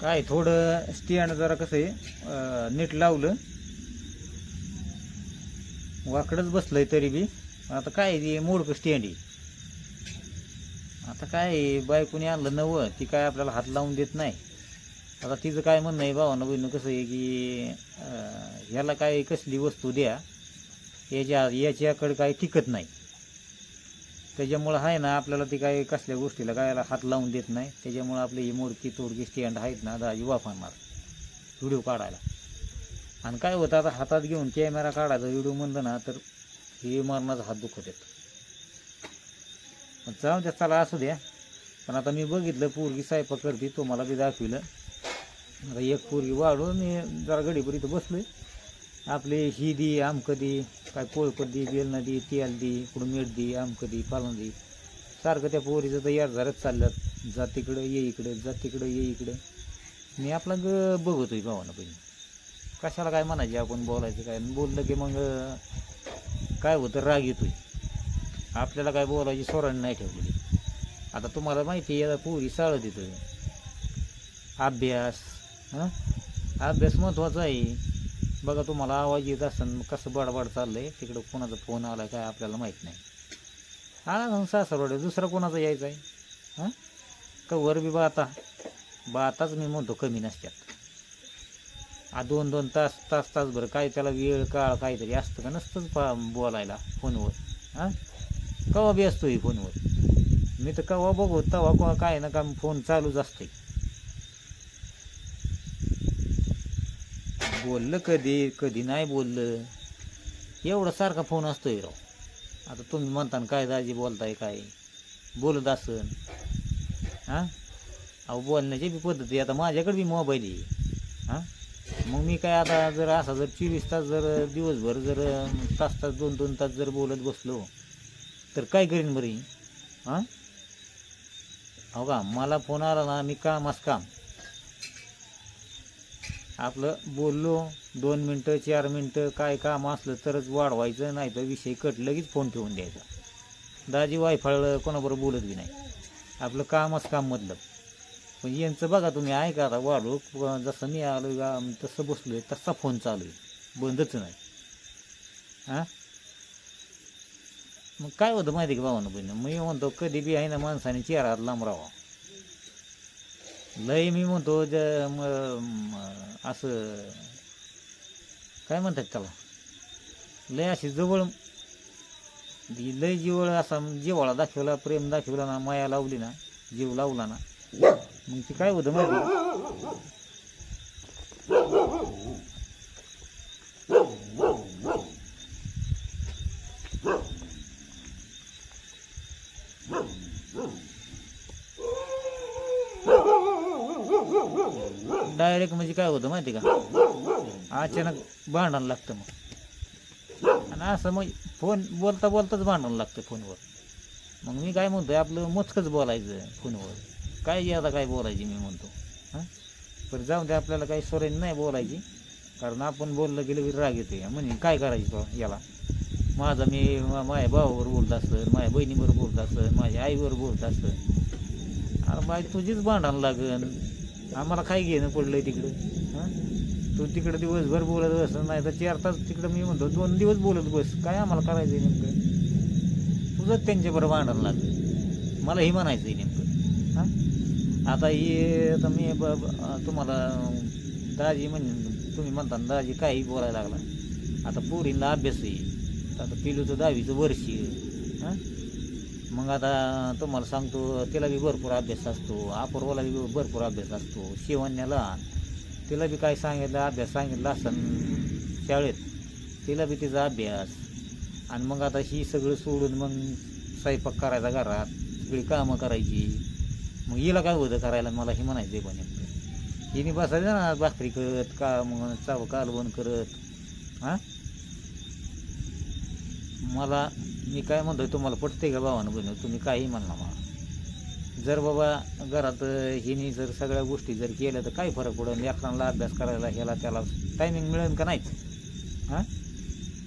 काय थोडं स्टँड जरा कसं आहे नीट लावलं. वाकडच बसलंय तरी बी. आता काय आहे मोडकं स्टँड आहे. आता काय बायकोनी आणलं नवं ती काय आपल्याला हात लावून देत नाही. आता तिचं काय म्हणणं आहे भावानं बहिणं कसं आहे की ह्याला काय कसली वस्तू द्या याच्या याच्याकडं काय टिकत नाही. त्याच्यामुळं आहे ना आपल्याला ती काय कसल्या गोष्टीला काय हात लावून देत नाही. त्याच्यामुळं आपली ही मोडकी तोडकी स्टँड आहेत ना दाजी वापरणार व्हिडिओ काढायला. आणि काय होतं आता हातात घेऊन कॅमेरा काढायचा व्हिडिओ म्हणलं ना तर हे मरणाचा हात दुखत येत जाऊ द्या चला असू द्या. पण आता मी बघितलं पोरगी स्वयंपाक करते तुम्हाला बी दाखविलं. आता एक पोरगी वाढून मी जरा गडीभर इथं आहे आपले ही दी आमकं दी काय पोळपत दी बेलना दी तेल दी कुठं मीठ दी आमकं दी पालन दी. सारखं त्या पोरीचं तर यार झारच चालल्यात. जा तिकडं ये इकडं जा तिकडं ये इकडं. मी आपला ग बघतोय भावानं पहिजे कशाला काय म्हणायचे आपण बोलायचं काय? बोललं की मग काय होतं राग येतोय. आपल्याला काय बोलायची सोरण नाही ठेवलेली. आता तुम्हाला माहिती आहे पोरी साळं देतो अभ्यास हां? अभ्यास महत्त्वाचा आहे. बघा तुम्हाला आवाज येत असेल कसं बडबड आहे तिकडं कोणाचा फोन आला काय आपल्याला माहीत नाही. हा सासरवाडी दुसरा कोणाचा यायचा आहे हां? का वर बी बाता? बाताच मी म्हणतो कमी नसत्यात. आ दोन दोन तास तास तासभर काय त्याला वेळ काळ काहीतरी असतं का? नसतंच पा बोलायला फोनवर. हां? कवा बी असतो ही फोनवर. मी तर कवा बघू तवा कवा काय ना का फोन चालूच असते बोललं कधी कधी नाही बोललं. एवढा सारखा फोन असतोय राव. आता तुम्ही म्हणता काय दाजी बोलताय काय? बोलत असन. हां? अहो बोलण्याची बी पद्धती आता माझ्याकडे बी मोबाईल आहे. हां? मग मी काय आता जर असा जर चोवीस तास जर दिवसभर जर तास तास दोन दोन तास जर बोलत बसलो तर काय करीन बरी हां? हो? का मला फोन आला ना मी कामास काम. आपलं बोललो दोन मिनटं चार मिनटं काय काम असलं तरच वाढवायचं नाही तर विषय कट लगेच फोन ठेवून द्यायचा. दाजी वायफाळलं कोणाबरोबर बोलत बी नाही. आपलं कामच काम मधलं पण यांचं बघा तुम्ही ऐका आता वाढू जसं मी आलो तसं तसं आहे तसा फोन चालू आहे बंदच नाही. हां? मग काय होतं माहिती आहे का भावानं बहिणी? मी म्हणतो कधी बी आहे ना माणसाने चेहरा लांब राहावा. लय मी म्हणतो ज असं काय म्हणतात त्याला? लय अशी जवळ लय जिवळ असा जिवाळा दाखवला प्रेम दाखवला ना माया लावली ना जीव लावला ना मग ते काय होतं माहिती आहे? डायरेक्ट म्हणजे काय होतं माहिती आहे का? अचानक भांडण लागतं मग. आणि असं मग फोन बोलता बोलताच भांडण लागतं फोनवर. मग मी काय म्हणतो आपलं मोजकंच बोलायचं फोनवर. काय जी आता काय बोलायची मी म्हणतो हां? पण जाऊन दे आपल्याला काही सोरेन नाही बोलायची. कारण आपण बोललं गेलं की राग येते. म्हणजे काय करायचं याला? माझा मी मा- माझ्या भावावर बोलत असतं माझ्या बहिणीवर बोलत असतं माझ्या आईवर बोलत असतं अरे बाई तुझीच भांडण लागन. आम्हाला काय घेणं पडलं आहे तिकडं? हां? तू तिकडं दिवसभर बोलत बस नाही तर चार तास तिकडं मी म्हणतो दोन दिवस बोलत बस. काय आम्हाला करायचं आहे नेमकं? तुझंच त्यांच्याबरोबर भांडायला लागलं. मला हे म्हणायचं आहे नेमकं. हां? आता हे आता मी ब तुम्हाला दाजी म्हणजे तुम्ही म्हणता ना दाजी काही बोलायला लागला. आता पोरींना अभ्यास आहे. आता पिलूचं दहावीचं वर्ष हां? मग आता तुम्हाला सांगतो तिला बी भरपूर अभ्यास असतो अपूर्वाला बी भरपूर अभ्यास असतो शिवण्या लहान तिला बी काय सांगितलं अभ्यास सांगितलं असं शाळेत. तिला बी तिचा अभ्यास. आणि मग आता ही सगळं सोडून मग स्वयंपाक करायचा घरात सगळी कामं करायची. मग हिला काय होतं करायला मला हे म्हणायचं पण हिने बसायचं ना भाकरी करत का मग चाव कालवण करत हां? मला मी काय म्हणतोय तुम्हाला पटते का भावानं बहिणी? तुम्ही काही म्हणला मला. जर बाबा घरात हिनी जर सगळ्या गोष्टी जर केल्या तर काय फरक पडेल लेकरांना अभ्यास करायला ह्याला त्याला टायमिंग मिळेल का नाहीच हां?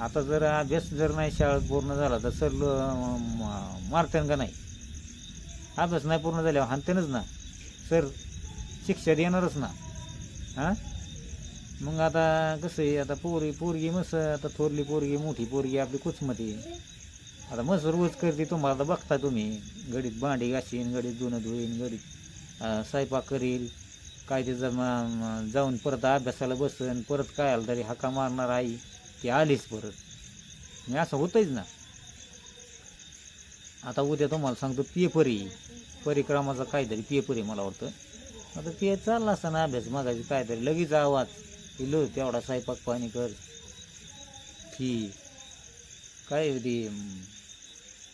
आता जर अभ्यास जर नाही शाळेत पूर्ण झाला तर सर मारतेन का नाही? अभ्यास नाही पूर्ण झाल्यावर हानतेनच ना? सर शिक्षा देणारच ना? हां? मग आता कसं आहे आता पोरी पोरगी मस्त आता थोरली पोरगी मोठी पोरगी आपली कुचमती. आता मस्त रोज करते तुम्हाला आता बघता तुम्ही. गडीत भांडी घासीन गडीत धुणं धुईन गडीत स्वयंपाक करील काय ते जाऊन परत अभ्यासाला बसन परत काय आलं तरी हाका मारणार आई ती आलीच परत. मी असं होतंच ना. आता उद्या तुम्हाला सांगतो पेपर येईल परिक्रमाचा काहीतरी पेपर आहे मला वाटतं. आता ते चालला असताना अभ्यास मागायची काहीतरी लगेच आवाज. इलो तेवढा स्वयंपाक पाणी कर. फी काय होती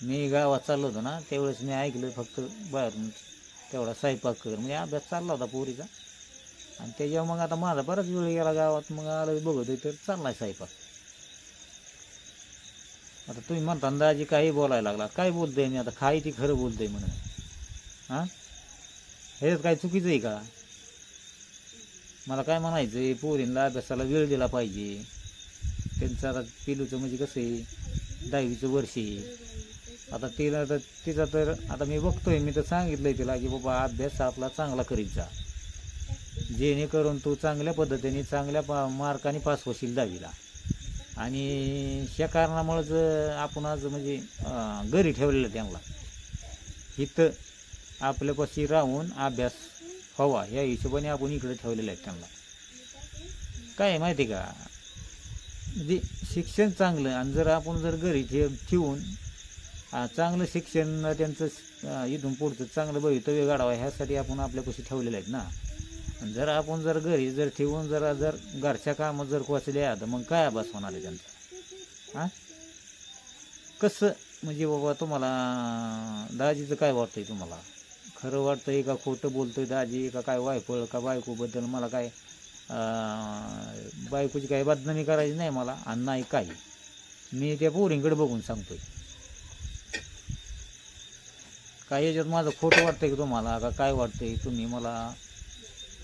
मी गावात चाललो होतो ना त्यावेळेस मी ऐकलं फक्त बाहेरून तेवढा स्वयंपाक कर. म्हणजे अभ्यास चालला होता पोरीचा. आणि त्याच्यावर मग आता माझा बराच वेळ गेला गावात मग आलं बघतोय तर चाललाय स्वयंपाक. आता तुम्ही म्हणता अंदाजे दाजी काही बोलायला लागला. काय बोलतोय मी आता? खाई ती खरं बोलतोय म्हणून. हां? हेच काय चुकीचं आहे का? मला काय म्हणायचं आहे पोरींना अभ्यासाला वेळ दिला पाहिजे. त्यांचं आता पिलूचं म्हणजे कसं आहे दहावीचं वर्ष आहे. आता तिला तर तिचा तर आता मी बघतोय मी तर सांगितलं आहे तिला की बाबा अभ्यास आपला चांगला करीत जा. जेणेकरून तू चांगल्या पद्धतीने चांगल्या पा मार्काने पास होशील दहावीला. आणि ह्या कारणामुळंच आपण आज म्हणजे घरी ठेवलेलं त्यांना. इथं आपल्यापाशी राहून अभ्यास फवा या हिशोबाने आपण इकडे ठेवलेलं आहे त्यांना. काय आहे माहिती आहे का? म्हणजे शिक्षण चांगलं आणि जर आपण जर घरी ठेव ठेवून चांगलं शिक्षण त्यांचं इथून पुढचं चांगलं भवितव्य घडावं ह्यासाठी आपण आपल्यापाशी ठेवलेलं आहेत ना. आणि जर आपण जर घरी जर ठेवून जरा जर घरच्या कामात जर कोचल्या तर मग काय अभ्यास होणार आहे त्यांचा? हां? कसं? म्हणजे बाबा तुम्हाला दाजीचं काय वाटतंय तुम्हाला? खरं वाटतंय का खोटं बोलतोय दाजी का काय वायफळ का बायकोबद्दल मला काय बायकोची काही बदनामी करायची नाही मला आणि नाही काही. मी त्या पोरींकडे बघून सांगतोय. काय याच्यात माझं खोटं वाटतंय का तुम्हाला? का काय वाटतंय? तुम्ही मला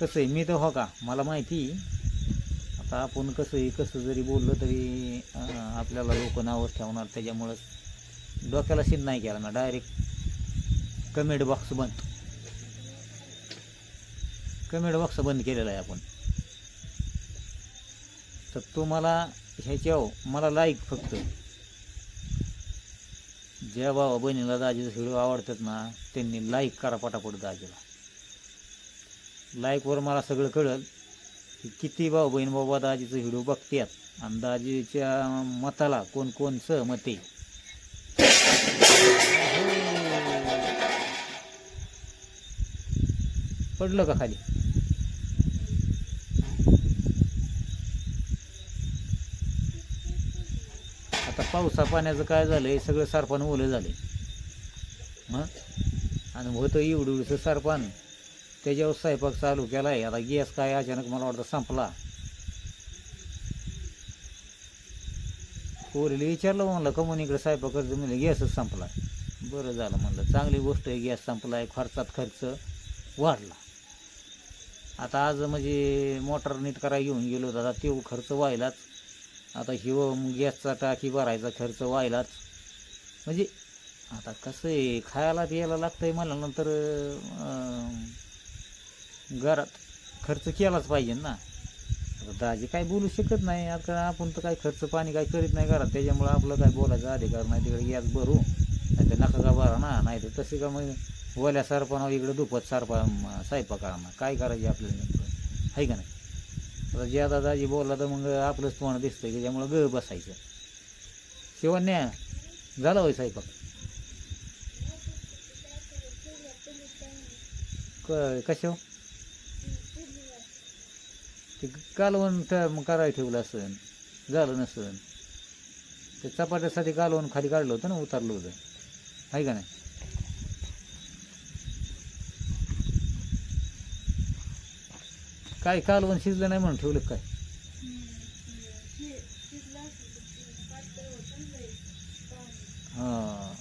कसं आहे? मी तर हो का? मला माहिती आता आपण कसं आहे? कसं जरी बोललं तरी आपल्याला लोक नावच ठेवणार त्याच्यामुळं डोक्याला सीन नाही केला ना डायरेक्ट कमेंट बॉक्स बंद. कमेंट बॉक्स बंद केलेला आहे आपण. तर तुम्हाला ह्याच्यावर मला लाईक फक्त. ज्या भावा बहिणीला दाजीचं व्हिडिओ आवडतात ना त्यांनी लाईक करा पटापट दाजीला. लाईकवर मला सगळं कळलं की किती भाऊ बहीण बाबा दाजीचं व्हिडिओ बघतात आणि दाजीच्या मताला कोण कोण सहमत आहे. पडलं का खाली? आता पावसा पाण्याचं काय झालं हे सगळं सरपान ओलं झालं. मग? आणि होतं एवढं एवढंसं सरपान. त्याच्यावर स्वयंपाक चालू केला आहे आता गॅस काय अचानक मला वाटतं संपला. पोरीला विचारलं म्हणलं कमून इकडे स्वयंपाक करतो म्हणलं गॅसच संपला. बरं झालं म्हणलं. चांगली गोष्ट आहे गॅस संपला आहे खर्चात खर्च वाढला. आता आज म्हणजे मोटर नीट करायला घेऊन गेलो होतो. आता तो खर्च व्हायलाच आता हिव गॅसचा टाकी भरायचा खर्च व्हायलाच म्हणजे आता कसं आहे खायला प्यायला लागतंय मला नंतर घरात खर्च केलाच पाहिजे ना. आता दाजी काय बोलू शकत नाही. आता आपण तर काय खर्च पाणी काय करीत नाही घरात. त्याच्यामुळं आपलं काय बोलायचा अधिकार नाही. तिकडे गॅस भरू. नाही तर नका का भरा ना. नाही तर तसे का मग ओल्या सरपणावर इकडं दुपत सरपा स्वयंपाक करा काय करायचे आपल्याला नेमकं? आहे का नाही? आता जे आता दाजी बोलला तर मग आपलंच तोंड की त्यामुळं ग बसायचं. शिवण्या झाला होय स्वयंपाक? क कशा हो? ते कालवण त्या मग करायला ठेवलं असन झालं नसन. ते चपाट्यासाठी कालवण खाली काढलं होतं ना उतरलं होतं. आहे का नाही? काय कालवण शिजलं नाही म्हणून ठेवलं काय? हां.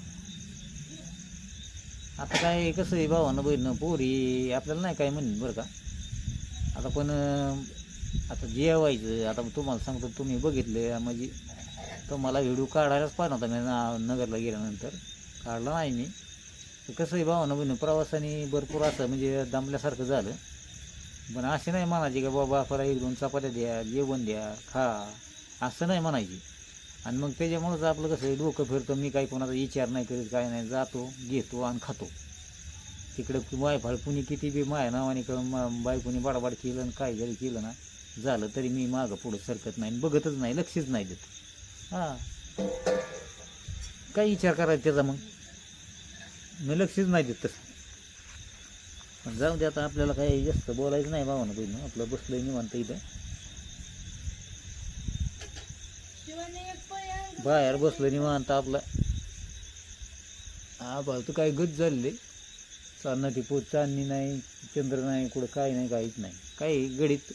आता काय कसं आहे भावानं बहिणं पोरी आपल्याला नाही काय म्हणेन बरं का? आता पण आता जेवायचं आता तुम्हाला सांगतो तुम्ही बघितले म्हणजे तुम्हाला व्हिडिओ काढायलाच पाहिजे होता मी ना- नगरला गेल्यानंतर. काढला नाही मी. कसं आहे भावानं बहिणं प्रवासाने भरपूर असं म्हणजे दमल्यासारखं झालं. पण असे नाही म्हणायचे का बाबा आपल्याला एक दोन चपात्या द्या जेवण द्या खा. असं नाही म्हणायची. आणि मग त्याच्यामुळंच आपलं कसं आहे, डोकं फिरतं मी काही कोणाचा विचार नाही करीत काय नाही. जातो घेतो आणि खातो. तिकडं वायफाळ कुणी किती बी माया नावाने बायकोनी बडाबड केलं आणि काय जरी केलं ना झालं तरी मी मागं पुढं सरकत नाही बघतच नाही लक्षच नाही देत. हां. काय विचार करायचा त्याचा मग? मी लक्षच नाही देत तसं. पण जाऊ दे आता आपल्याला काही जास्त बोलायचं नाही भावानं बहिणं. आपलं बसलंय निवांत इथं. बाहेर बसलं निवांत आपलं. आभाळ तर काय गच झालेले? चांदणाची पोत चांदणी नाही चंद्र नाही कुठं काय नाही काहीच नाही. काही गडीत?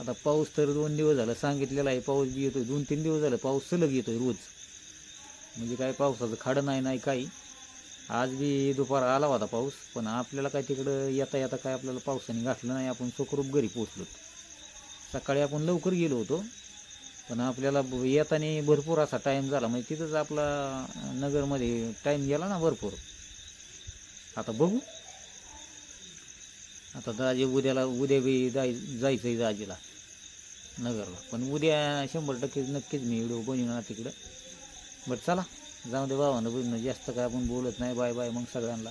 आता पाऊस तर दोन दिवस झाला सांगितलेला आहे पाऊस बी येतोय. दोन तीन दिवस झालं पाऊस सलग येतोय रोज. म्हणजे काय पावसाचं खाडं नाही नाही काही. आज बी दुपार आला होता पाऊस पण आपल्याला काय तिकडं येता येता काय आपल्याला पावसाने घातलं नाही. आपण सुखरूप घरी पोचलो सकाळी आपण लवकर गेलो होतो पण आपल्याला येताना भरपूर असा टाईम झाला. म्हणजे तिथंच आपला नगरमध्ये टाईम गेला ना भरपूर. आता बघू. आता दाजी उद्याला उद्या बी जाय जायचं आहे दाजीला नगरला. पण उद्या शंभर टक्के नक्कीच मी व्हिडिओ बनवणार तिकडं. बरं चला. जाऊ दे भावानं बघणं जास्त काय आपण बोलत नाही. बाय बाय मग सगळ्यांना.